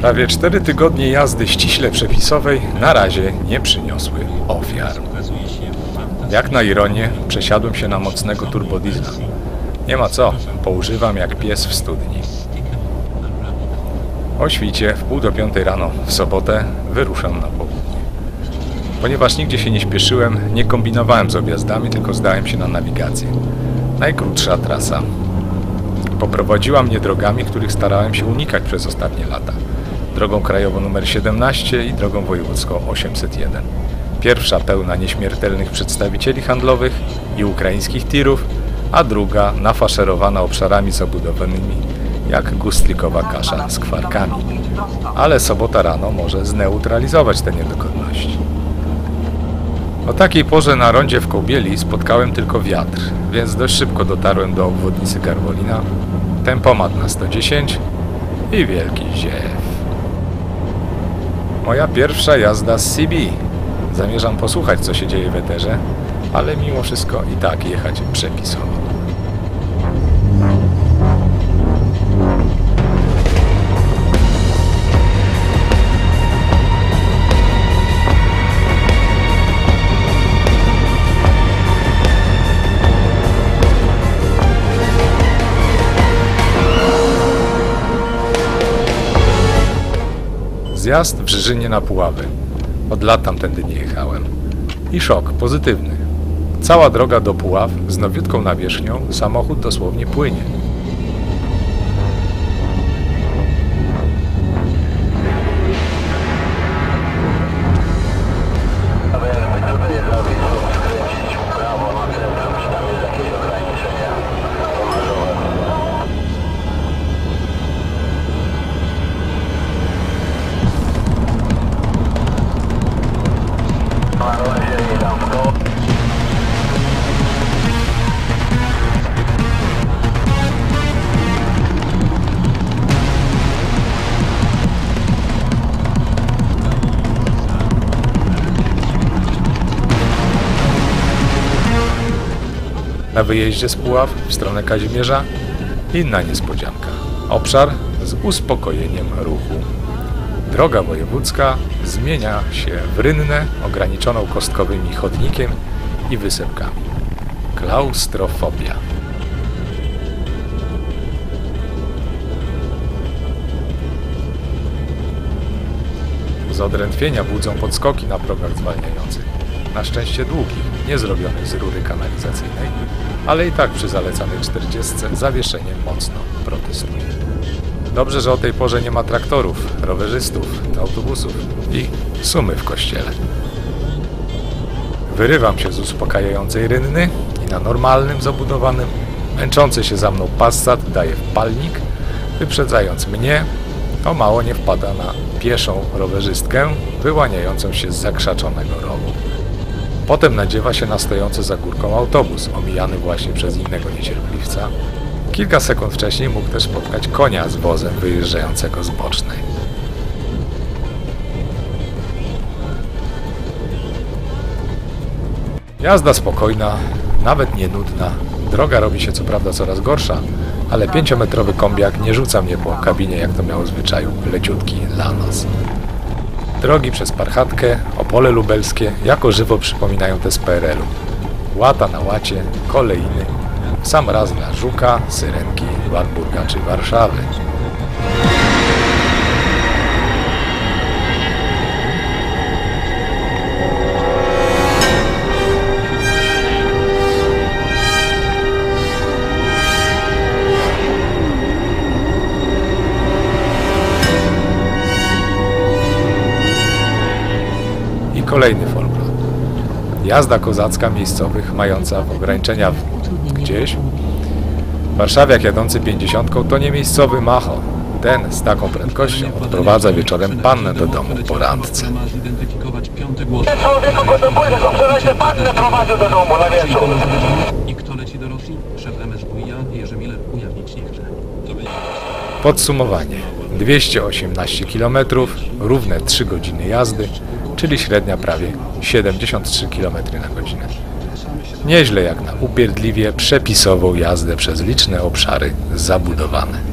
Prawie 4 tygodnie jazdy ściśle przepisowej na razie nie przyniosły ofiar. Jak na ironię, przesiadłem się na mocnego turbodizla. Nie ma co, poużywam jak pies w studni. O świcie w pół do piątej rano w sobotę wyruszam na południe. Ponieważ nigdzie się nie śpieszyłem, nie kombinowałem z objazdami, tylko zdałem się na nawigację. Najkrótsza trasa. Poprowadziła mnie drogami, których starałem się unikać przez ostatnie lata. Drogą krajową nr 17 i drogą wojewódzką 801. Pierwsza pełna nieśmiertelnych przedstawicieli handlowych i ukraińskich tirów, a druga nafaszerowana obszarami zabudowanymi jak gustlikowa kasza z kwarkami. Ale sobota rano może zneutralizować te niedogodności. O takiej porze na rondzie w Kołbieli spotkałem tylko wiatr, więc dość szybko dotarłem do obwodnicy Garwolina, tempomat na 110 i wielki ziew. Moja pierwsza jazda z CB. Zamierzam posłuchać, co się dzieje w eterze, ale mimo wszystko i tak jechać przepisowo. Zjazd w Żyżynie na Puławy. Od lat tamtędy nie jechałem. I szok, pozytywny. Cała droga do Puław z nowiutką nawierzchnią, samochód dosłownie płynie. Wyjeździe z Puław w stronę Kazimierza inna niespodzianka. Obszar z uspokojeniem ruchu. Droga wojewódzka zmienia się w rynnę ograniczoną kostkowymi chodnikiem i wysepkami. Klaustrofobia. Z odrętwienia budzą podskoki na progach zwalniających. Na szczęście długich, nie zrobionych z rury kanalizacyjnej, ale i tak przy zalecanej 40 zawieszenie mocno protestuje. Dobrze, że o tej porze nie ma traktorów, rowerzystów, autobusów i sumy w kościele. Wyrywam się z uspokajającej rynny i na normalnym, zabudowanym, męczący się za mną Passat daje w palnik, wyprzedzając mnie, o mało nie wpada na pieszą rowerzystkę wyłaniającą się z zakrzaczonego rowu. Potem nadziewa się na stojący za górką autobus, omijany właśnie przez innego niecierpliwca. Kilka sekund wcześniej mógł też spotkać konia z wozem wyjeżdżającego z bocznej. Jazda spokojna, nawet nie nudna. Droga robi się co prawda coraz gorsza, ale pięciometrowy kombiak nie rzuca mnie po kabinie, jak to miało zwyczaju leciutki Lanos. Drogi przez Parchatkę, Opole Lubelskie jako żywo przypominają te z PRL-u. Łata na łacie, kolejny, sam raz dla Żuka, Syrenki, Warburga czy Warszawy. Kolejny folklor. Jazda kozacka miejscowych, mająca ograniczenia w- gdzieś. Warszawiak jadący pięćdziesiątką to nie miejscowy macho. Ten z taką prędkością odprowadza wieczorem pannę do domu po randce. Ma zidentyfikować piąte głosy. Człowieku, postępuje, to wczoraj się pannę prowadził do domu na wieczór. I kto leci do Rosji? Szef MSWiA Jerzy Miller ujawnić nie chce. To będzie Podsumowanie. 218 km, równe 3 godziny jazdy, czyli średnia prawie 73 km na godzinę. Nieźle jak na upierdliwie przepisową jazdę przez liczne obszary zabudowane.